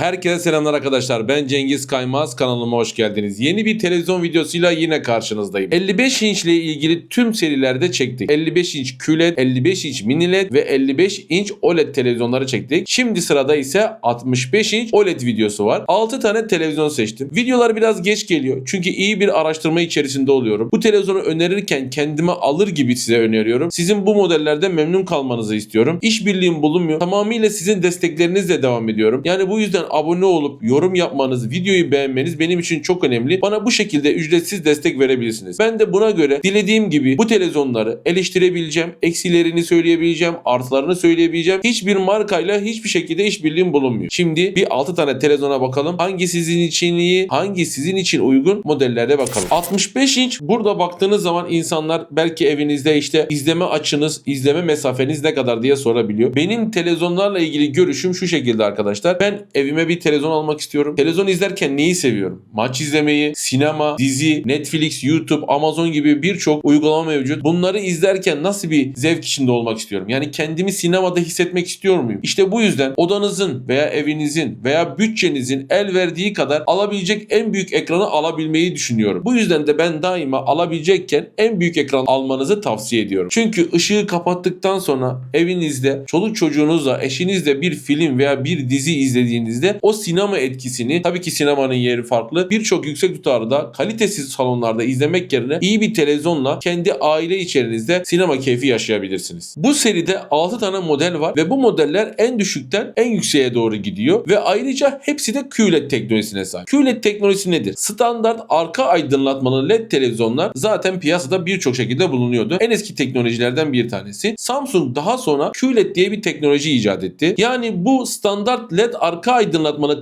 Herkese selamlar arkadaşlar. Ben Cengiz Kaymaz. Kanalıma hoş geldiniz. Yeni bir televizyon videosuyla yine karşınızdayım. 55 inç ile ilgili tüm serilerde çektik. 55 inç QLED, 55 inç mini LED ve 55 inç OLED televizyonları çektik. Şimdi sırada ise 65 inç OLED videosu var. 6 tane televizyon seçtim. Videolar biraz geç geliyor. Çünkü iyi bir araştırma içerisinde oluyorum. Bu televizyonu önerirken kendime alır gibi size öneriyorum. Sizin bu modellerde memnun kalmanızı istiyorum. İşbirliğim bulunmuyor. Tamamıyla sizin desteklerinizle devam ediyorum. Yani bu yüzden abone olup yorum yapmanız, videoyu beğenmeniz benim için çok önemli. Bana bu şekilde ücretsiz destek verebilirsiniz. Ben de buna göre dilediğim gibi bu televizyonları eleştirebileceğim, eksilerini söyleyebileceğim, artılarını söyleyebileceğim. Hiçbir markayla hiçbir şekilde işbirliğim bulunmuyor. Şimdi bir 6 tane televizyona bakalım. Hangi sizin için iyi, hangi sizin için uygun modellere bakalım. 65 inç burada baktığınız zaman insanlar belki evinizde işte izleme açınız, izleme mesafeniz ne kadar diye sorabiliyor. Benim televizyonlarla ilgili görüşüm şu şekilde arkadaşlar. Ben evime bir televizyon almak istiyorum. Televizyon izlerken neyi seviyorum? Maç izlemeyi, sinema, dizi, Netflix, YouTube, Amazon gibi birçok uygulama mevcut. Bunları izlerken nasıl bir zevk içinde olmak istiyorum? Yani kendimi sinemada hissetmek istiyor muyum? İşte bu yüzden odanızın veya evinizin veya bütçenizin el verdiği kadar alabilecek en büyük ekranı alabilmeyi düşünüyorum. Bu yüzden de ben daima alabilecekken en büyük ekran almanızı tavsiye ediyorum. Çünkü ışığı kapattıktan sonra evinizde çoluk çocuğunuzla eşinizle bir film veya bir dizi izlediğinizde o sinema etkisini tabii ki sinemanın yeri farklı birçok yüksek tutarda kalitesiz salonlarda izlemek yerine iyi bir televizyonla kendi aile içerinizde sinema keyfi yaşayabilirsiniz. Bu seride 6 tane model var ve bu modeller en düşükten en yükseğe doğru gidiyor ve ayrıca hepsi de QLED teknolojisine sahip. QLED teknolojisi nedir? Standart arka aydınlatmalı LED televizyonlar zaten piyasada birçok şekilde bulunuyordu. En eski teknolojilerden bir tanesi. Samsung daha sonra QLED diye bir teknoloji icat etti. Yani bu standart LED arka aydınlatmalı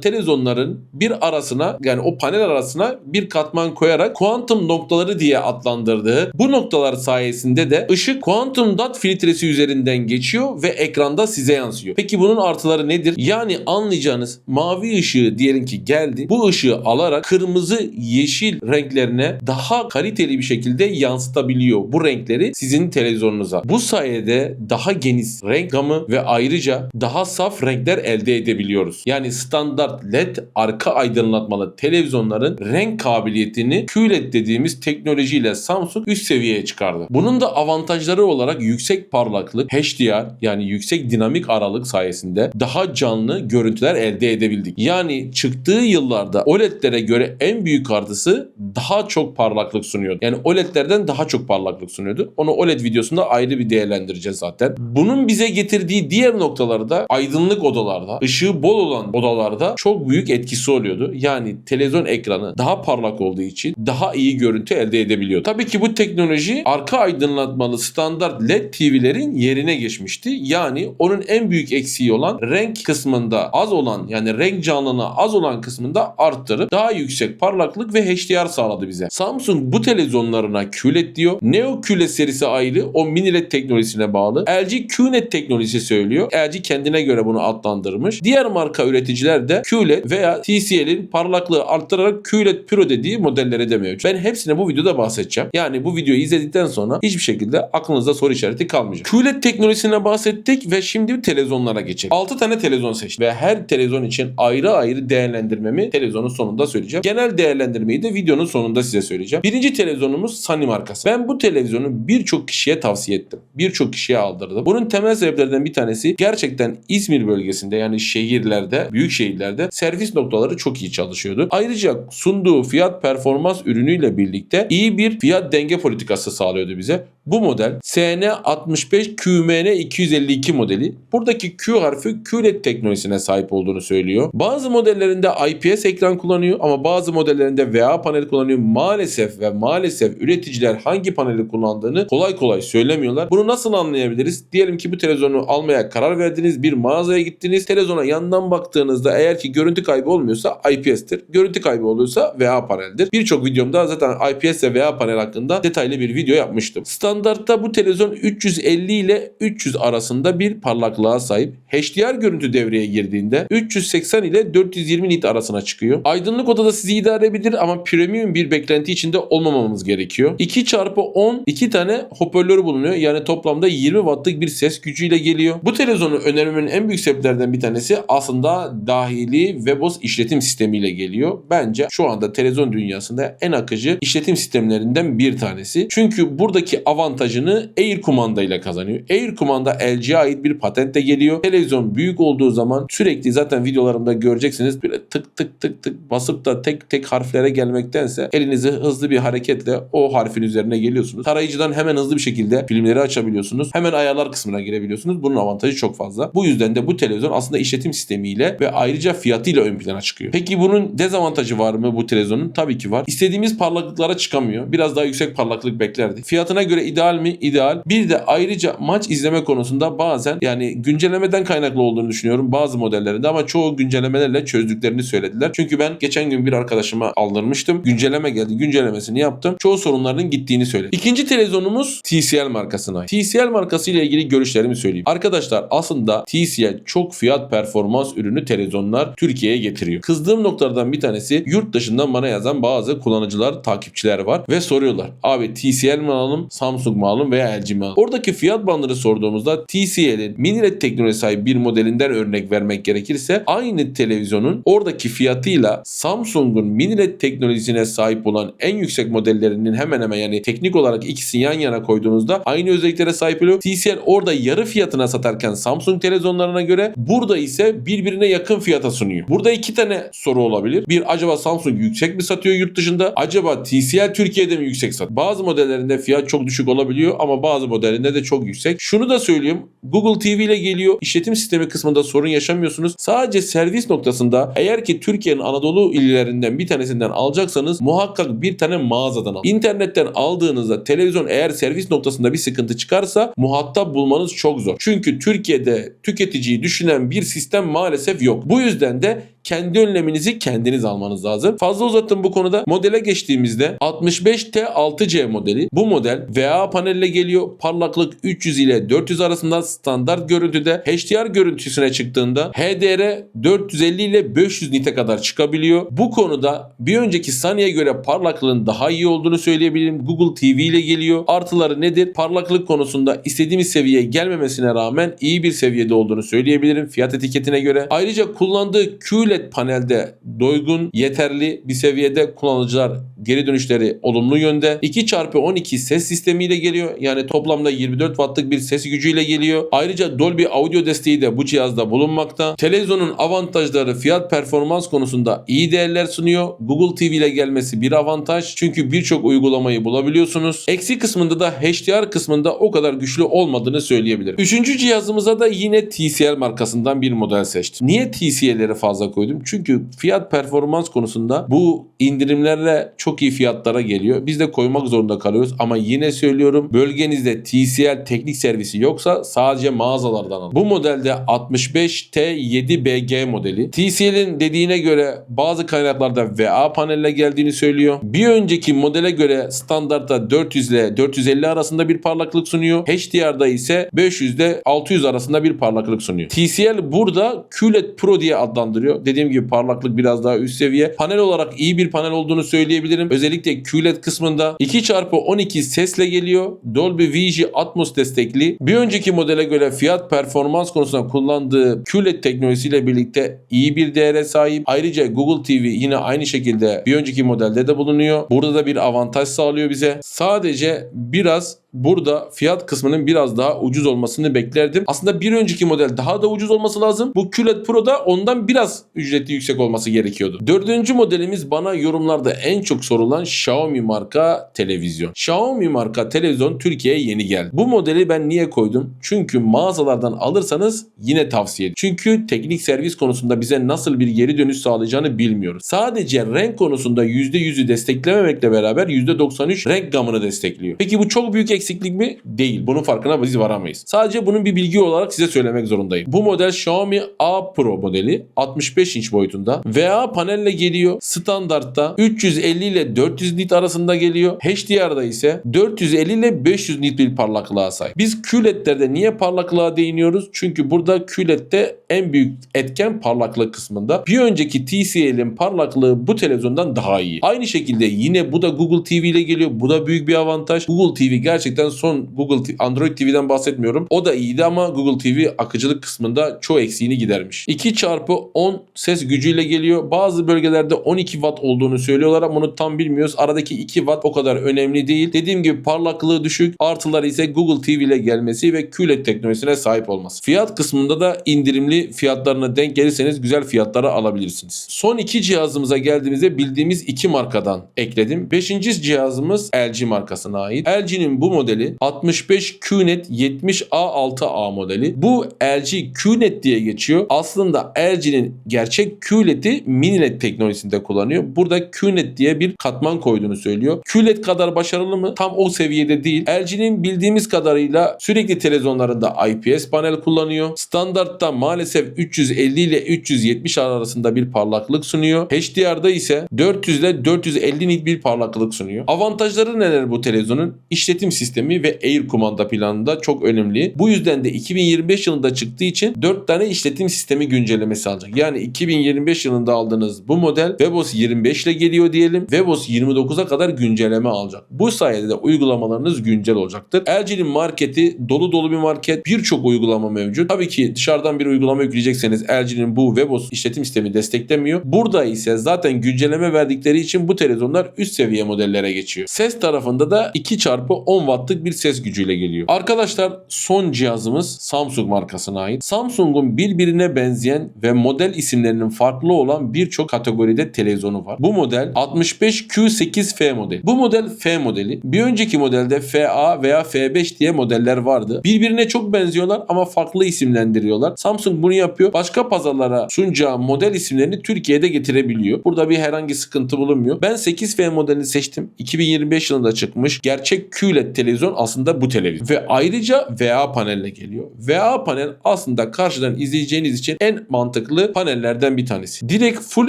televizyonların bir arasına yani o panel arasına bir katman koyarak kuantum noktaları diye adlandırdığı bu noktalar sayesinde de ışık kuantum dot filtresi üzerinden geçiyor ve ekranda size yansıyor. Peki bunun artıları nedir? Yani anlayacağınız mavi ışığı diyelim ki geldi. Bu ışığı alarak kırmızı, yeşil renklerine daha kaliteli bir şekilde yansıtabiliyor bu renkleri sizin televizyonunuza. Bu sayede daha geniş renk gamı ve ayrıca daha saf renkler elde edebiliyoruz. Yani standart LED arka aydınlatmalı televizyonların renk kabiliyetini QLED dediğimiz teknolojiyle Samsung üst seviyeye çıkardı. Bunun da avantajları olarak yüksek parlaklık, HDR yani yüksek dinamik aralık sayesinde daha canlı görüntüler elde edebildik. Yani çıktığı yıllarda OLED'lere göre en büyük artısı daha çok parlaklık sunuyordu. Yani OLED'lerden daha çok parlaklık sunuyordu. Onu OLED videosunda ayrı bir değerlendireceğiz zaten. Bunun bize getirdiği diğer noktaları da aydınlık odalarda, ışığı bol olan odalarda çok büyük etkisi oluyordu. Yani televizyon ekranı daha parlak olduğu için daha iyi görüntü elde edebiliyor. Tabii ki bu teknoloji arka aydınlatmalı standart LED TV'lerin yerine geçmişti. Yani onun en büyük eksiği olan renk kısmında az olan yani renk canlılığı az olan kısmında arttırıp daha yüksek parlaklık ve HDR sağladı bize. Samsung bu televizyonlarına QLED diyor. Neo QLED serisi ayrı o mini LED teknolojisine bağlı. LG QNET teknolojisi söylüyor. LG kendine göre bunu adlandırmış. Diğer marka üreticiler de QLED veya TCL'in parlaklığı arttırarak QLED Pro dediği modellere de mevcut. Ben hepsine bu videoda bahsedeceğim. Yani bu videoyu izledikten sonra hiçbir şekilde aklınızda soru işareti kalmayacak. QLED teknolojisine bahsettik ve şimdi televizyonlara geçelim. 6 tane televizyon seçtim ve her televizyon için ayrı ayrı değerlendirmemi televizyonun sonunda söyleyeceğim. Genel değerlendirmeyi de videonun sonunda size söyleyeceğim. Birinci televizyonumuz Sony markası. Ben bu televizyonu birçok kişiye tavsiye ettim. Birçok kişiye aldırdım. Bunun temel sebeplerinden bir tanesi gerçekten İzmir bölgesinde yani şehirlerde, büyük şehirlerde servis noktaları çok iyi çalışıyordu. Ayrıca sunduğu fiyat performans ürünüyle birlikte iyi bir fiyat denge politikası sağlıyordu bize. Bu model SN65 QMN 252 modeli. Buradaki Q harfi QLED teknolojisine sahip olduğunu söylüyor. Bazı modellerinde IPS ekran kullanıyor ama bazı modellerinde VA paneli kullanıyor. Maalesef ve maalesef üreticiler hangi paneli kullandığını kolay kolay söylemiyorlar. Bunu nasıl anlayabiliriz? Diyelim ki bu televizyonu almaya karar verdiniz. Bir mağazaya gittiniz. Televizyona yandan baktığınızda eğer ki görüntü kaybı olmuyorsa IPS'tir. Görüntü kaybı oluyorsa VA paneldir. Birçok videomda zaten IPS ve VA panel hakkında detaylı bir video yapmıştım. Standartta bu televizyon 350 ile 300 arasında bir parlaklığa sahip. HDR görüntü devreye girdiğinde 380 ile 420 nit arasına çıkıyor. Aydınlık odada sizi idare edebilir ama premium bir beklenti içinde olmamamız gerekiyor. 2 çarpı 10 2 tane hoparlörü bulunuyor. Yani toplamda 20 wattlık bir ses gücüyle geliyor. Bu televizyonu önermemin en büyük sebeplerinden bir tanesi aslında dahili WebOS işletim sistemiyle geliyor. Bence şu anda televizyon dünyasında en akıcı işletim sistemlerinden bir tanesi. Çünkü buradaki avantajını Air kumanda ile kazanıyor. Air kumanda LG'ye ait bir patentle geliyor. Televizyon büyük olduğu zaman sürekli zaten videolarımda göreceksiniz böyle tık tık tık tık basıp da tek tek harflere gelmektense elinizi hızlı bir hareketle o harfin üzerine geliyorsunuz. Tarayıcıdan hemen hızlı bir şekilde filmleri açabiliyorsunuz. Hemen ayarlar kısmına girebiliyorsunuz. Bunun avantajı çok fazla. Bu yüzden de bu televizyon aslında işletim sistemiyle ve ayrıca fiyatıyla ön plana çıkıyor. Peki bunun dezavantajı var mı bu televizyonun? Tabii ki var. İstediğimiz parlaklıklara çıkamıyor. Biraz daha yüksek parlaklık beklerdik. Fiyatına göre ideal mi? İdeal. Bir de ayrıca maç izleme konusunda bazen yani güncellemeden kaynaklı olduğunu düşünüyorum bazı modellerinde ama çoğu güncellemelerle çözdüklerini söylediler. Çünkü ben geçen gün bir arkadaşıma aldırmıştım. Güncelleme geldi. Güncellemesini yaptım. Çoğu sorunlarının gittiğini söyledi. İkinci televizyonumuz TCL markasına. TCL markası ile ilgili görüşlerimi söyleyeyim. Arkadaşlar aslında TCL çok fiyat performans ürünü televizyonlar Türkiye'ye getiriyor. Kızdığım noktalardan bir tanesi yurt dışından bana yazan bazı kullanıcılar, takipçiler var ve soruyorlar. Abi TCL mi alalım, Samsung mu alalım veya LG mi alalım? Oradaki fiyat bandını sorduğumuzda TCL'in mini LED teknoloji sahip bir modelinden örnek vermek gerekirse aynı televizyonun oradaki fiyatıyla Samsung'un mini LED teknolojisine sahip olan en yüksek modellerinin hemen hemen yani teknik olarak ikisini yan yana koyduğunuzda aynı özelliklere sahip oluyor. TCL orada yarı fiyatına satarken Samsung televizyonlarına göre burada ise birbirine yakın fiyata sunuyor. Burada iki tane soru olabilir. Bir acaba Samsung yüksek mi satıyor yurt dışında? Acaba TCL Türkiye'de mi yüksek satıyor? Bazı modellerinde fiyat çok düşük olabiliyor ama bazı modellerinde de çok yüksek. Şunu da söyleyeyim. Google TV ile geliyor. İşletim sistemi kısmında sorun yaşamıyorsunuz. Sadece servis noktasında eğer ki Türkiye'nin Anadolu illerinden bir tanesinden alacaksanız muhakkak bir tane mağazadan alın. İnternetten aldığınızda televizyon eğer servis noktasında bir sıkıntı çıkarsa muhatap bulmanız çok zor. Çünkü Türkiye'de tüketiciyi düşünen bir sistem maalesef yok. Bu yüzden de kendi önleminizi kendiniz almanız lazım. Fazla uzattım bu konuda. Modele geçtiğimizde 65T6C modeli. Bu model VA panelle geliyor. Parlaklık 300 ile 400 arasında standart görüntüde. HDR görüntüsüne çıktığında HDR 450 ile 500 nite kadar çıkabiliyor. Bu konuda bir önceki saniye göre parlaklığın daha iyi olduğunu söyleyebilirim. Google TV ile geliyor. Artıları nedir? Parlaklık konusunda istediğimiz seviyeye gelmemesine rağmen iyi bir seviyede olduğunu söyleyebilirim fiyat etiketine göre. Ayrıca kullandığı QLED panelde doygun, yeterli bir seviyede kullanıcılar geri dönüşleri olumlu yönde. 2x12 ses sistemiyle geliyor. Yani toplamda 24 wattlık bir ses gücüyle geliyor. Ayrıca Dolby audio desteği de bu cihazda bulunmakta. Televizyonun avantajları fiyat performans konusunda iyi değerler sunuyor. Google TV ile gelmesi bir avantaj. Çünkü birçok uygulamayı bulabiliyorsunuz. Eksi kısmında da HDR kısmında o kadar güçlü olmadığını söyleyebilirim. Üçüncü cihazımıza da yine TCL markasından bir model seçtim. Niye TCL'leri fazla koydum? Çünkü fiyat performans konusunda bu indirimlerle çok iyi fiyatlara geliyor. Biz de koymak zorunda kalıyoruz ama yine söylüyorum bölgenizde TCL teknik servisi yoksa sadece mağazalardan alın. Bu modelde 65T7BG modeli. TCL'in dediğine göre bazı kaynaklarda VA panelle geldiğini söylüyor. Bir önceki modele göre standartta 400 ile 450 arasında bir parlaklık sunuyor. HDR'da ise 500 ile 600 arasında bir parlaklık sunuyor. TCL burada QLED Pro diye adlandırıyor. Dediğim gibi parlaklık biraz daha üst seviye. Panel olarak iyi bir panel olduğunu söyleyebilirim. Özellikle QLED kısmında 2x12 sesle geliyor. Dolby VG Atmos destekli. Bir önceki modele göre fiyat performans konusunda kullandığı QLED teknolojisiyle birlikte iyi bir değere sahip. Ayrıca Google TV yine aynı şekilde bir önceki modelde de bulunuyor. Burada da bir avantaj sağlıyor bize. Sadece biraz burada fiyat kısmının biraz daha ucuz olmasını beklerdim. Aslında bir önceki model daha da ucuz olması lazım. Bu QLED Pro'da ondan biraz ücreti yüksek olması gerekiyordu. Dördüncü modelimiz bana yorumlarda en çok sorulan Xiaomi marka televizyon. Xiaomi marka televizyon Türkiye'ye yeni geldi. Bu modeli ben niye koydum? Çünkü mağazalardan alırsanız yine tavsiye ederim. Çünkü teknik servis konusunda bize nasıl bir geri dönüş sağlayacağını bilmiyoruz. Sadece renk konusunda %100'ü desteklememekle beraber %93 renk gamını destekliyor. Peki bu çok büyük eksiklik mi? Değil. Bunun farkına biz varamayız. Sadece bunun bir bilgi olarak size söylemek zorundayım. Bu model Xiaomi A Pro modeli 65 inç boyutunda. VA panelle geliyor. Standartta 350 ile 400 nit arasında geliyor. HDR'da ise 450 ile 500 nit bir parlaklığa sahip. Biz QLED'lerde niye parlaklığa değiniyoruz? Çünkü burada QLED'de en büyük etken parlaklık kısmında. Bir önceki TCL'in parlaklığı bu televizyondan daha iyi. Aynı şekilde yine bu da Google TV ile geliyor. Bu da büyük bir avantaj. Google TV gerçekten son Google Android TV'den bahsetmiyorum. O da iyiydi ama Google TV akıcılık kısmında çoğu eksiğini gidermiş. 2 çarpı 10 ses gücüyle geliyor. Bazı bölgelerde 12 watt olduğunu söylüyorlar ama bunu tam bilmiyoruz. Aradaki 2 watt o kadar önemli değil. Dediğim gibi parlaklığı düşük. Artıları ise Google TV ile gelmesi ve QLED teknolojisine sahip olması. Fiyat kısmında da indirimli fiyatlarına denk gelirseniz güzel fiyatlara alabilirsiniz. Son iki cihazımıza geldiğimizde bildiğimiz iki markadan ekledim. Beşinci cihazımız LG markasına ait. LG'nin bu modeli 65 QNET 70A6A modeli. Bu LG QNET diye geçiyor. Aslında LG'nin gerçek QLED'i mini LED teknolojisinde kullanıyor. Burada QNET diye bir katman koyduğunu söylüyor. QLED kadar başarılı mı? Tam o seviyede değil. LG'nin bildiğimiz kadarıyla sürekli televizyonlarında IPS panel kullanıyor. Standartta maalesef 350 ile 370 arasında bir parlaklık sunuyor. HDR'da ise 400 ile 450 nit bir parlaklık sunuyor. Avantajları neler bu televizyonun? İşletim sistemi ve Air kumanda planında çok önemli. Bu yüzden de 2025 yılında çıktığı için 4 tane işletim sistemi güncellemesi alacak. Yani 2025 yılında aldığınız bu model WebOS 25 ile geliyor diyelim. WebOS 29'a kadar güncelleme alacak. Bu sayede de uygulamalarınız güncel olacaktır. LG'nin marketi dolu dolu bir market. Birçok uygulama mevcut. Tabii ki dışarıdan bir uygulama yükleyecekseniz LG'nin bu WebOS işletim sistemi desteklemiyor. Burada ise zaten güncelleme verdikleri için bu televizyonlar üst seviye modellere geçiyor. Ses tarafında da 2 çarpı 10 wattlık bir ses gücüyle geliyor. Arkadaşlar son cihazımız Samsung markasına ait. Samsung'un birbirine benzeyen ve model isimlerinin farklı olan birçok kategoride televizyonu var. Bu model 65Q8F modeli. Bu model F modeli. Bir önceki modelde FA veya F5 diye modeller vardı. Birbirine çok benziyorlar ama farklı isimlendiriyorlar. Samsung bunu yapıyor. Başka pazarlara sunacağı model isimlerini Türkiye'de getirebiliyor. Burada bir herhangi sıkıntı bulunmuyor. Ben 8F modelini seçtim. 2025 yılında çıkmış. Gerçek QLED televizyon aslında bu televizyon. Ve ayrıca VA panelle geliyor. VA panel aslında karşıdan izleyeceğiniz için en mantıklı panellerden bir tanesi. Direkt full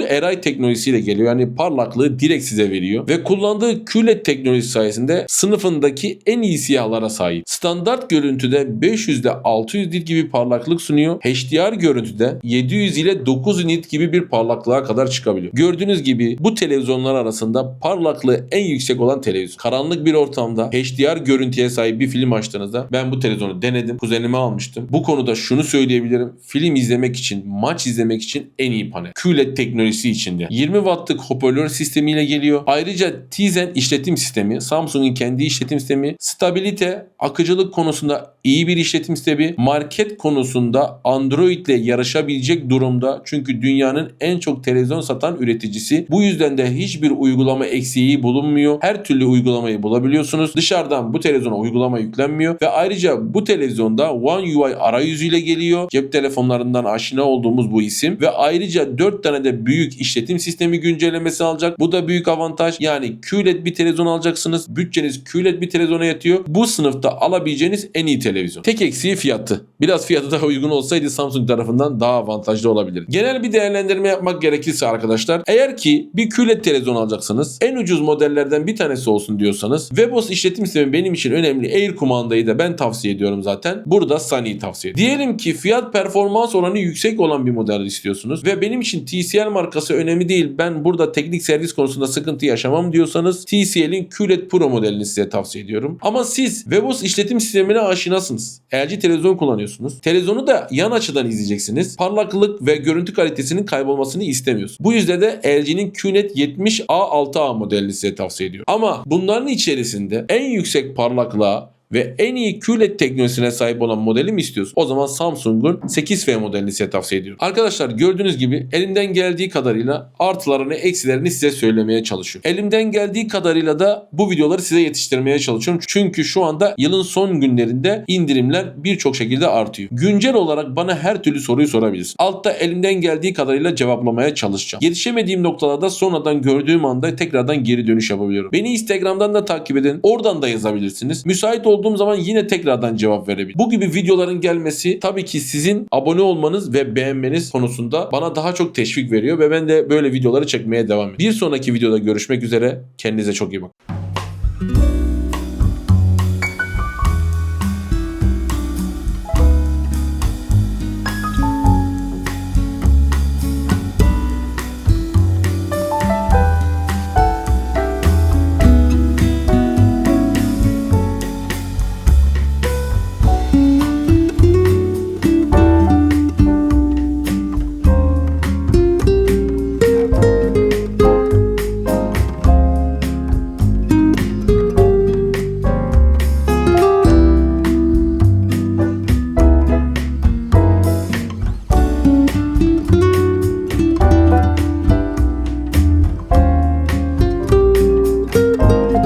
Array teknolojisiyle geliyor. Yani parlaklığı direkt size veriyor. Ve kullandığı QLED teknolojisi sayesinde sınıfındaki en iyi siyahlara sahip. Standart görüntüde 500 ile 600 nit gibi parlaklık sunuyor. HDR görüntüde 700 ile 900 nit gibi bir parlaklığa kadar çıkabiliyor. Gördüğünüz gibi bu televizyonlar arasında parlaklığı en yüksek olan televizyon. Karanlık bir ortamda HDR görüntüye sahip bir film açtığınızda ben bu televizyonu denedim. Kuzenime almıştım. Bu konuda şunu söyleyebilirim. Film izlemek için, maç izlemek için en iyi panel. QLED teknolojisi içinde. 20 wattlık hoparlör sistemiyle geliyor. Ayrıca Tizen işletim sistemi, Samsung'un kendi işletim sistemi, stabilite, akıcılık konusunda iyi bir işletim sistemi, market konusunda Android ile yarışabilecek durumda. Çünkü dünyanın en çok televizyon satan üreticisi. Bu yüzden de hiçbir uygulama eksiği bulunmuyor. Her türlü uygulamayı bulabiliyorsunuz. Dışarıdan bu televizyona uygulama yüklenmiyor ve ayrıca bu televizyonda One UI arayüzüyle geliyor. Cep telefonlarından aşina olduğumuz bu isim ve ayrıca 4 tane de büyük işletim sistemi güncellemesi alacak. Bu da büyük avantaj. Yani QLED bir televizyon alacaksınız. Bütçeniz QLED bir televizyona yatıyor. Bu sınıfta alabileceğiniz en iyi televizyon. Tek eksiği fiyatı. Biraz fiyatı daha uygun olsaydı Samsung tarafından daha avantajlı olabilir. Genel bir değerlendirme yapmak gerekirse arkadaşlar eğer ki bir QLED televizyon alacaksınız en ucuz modellerden bir tanesi olsun diyorsanız WebOS işletim sistemi benim için önemli. Air kumandayı da ben tavsiye ediyorum zaten. Burada Sunny'i tavsiye ediyorum. Diyelim ki fiyat performans oranı yüksek olan bir model istiyorsunuz ve benim için TCL markası önemli değil. Ben burada teknik servis konusunda sıkıntı yaşamam diyorsanız TCL'in QLED Pro modelini size tavsiye ediyorum. Ama siz WebOS işletim sistemine aşinasınız. LG televizyon kullanıyorsunuz. Televizyonu da yan açıdan izleyeceksiniz. Parlaklık ve görüntü kalitesinin kaybolmasını istemiyorsunuz. Bu yüzden de LG'nin QNET 70A6A modelini size tavsiye ediyorum. Ama bunların içerisinde en yüksek parlaklığa ve en iyi QLED teknolojisine sahip olan modeli mi istiyorsun? O zaman Samsung'un 8F modelini size tavsiye ediyorum. Arkadaşlar gördüğünüz gibi elimden geldiği kadarıyla artılarını eksilerini size söylemeye çalışıyorum. Elimden geldiği kadarıyla da bu videoları size yetiştirmeye çalışıyorum. Çünkü şu anda yılın son günlerinde indirimler birçok şekilde artıyor. Güncel olarak bana her türlü soruyu sorabilirsin. Altta elimden geldiği kadarıyla cevaplamaya çalışacağım. Yetişemediğim noktalarda sonradan gördüğüm anda tekrardan geri dönüş yapabiliyorum. Beni Instagram'dan da takip edin. Oradan da yazabilirsiniz. Müsait olduğum zaman yine tekrardan cevap verebilirim. Bu gibi videoların gelmesi tabii ki sizin abone olmanız ve beğenmeniz konusunda bana daha çok teşvik veriyor ve ben de böyle videoları çekmeye devam ediyorum. Bir sonraki videoda görüşmek üzere. Kendinize çok iyi bakın.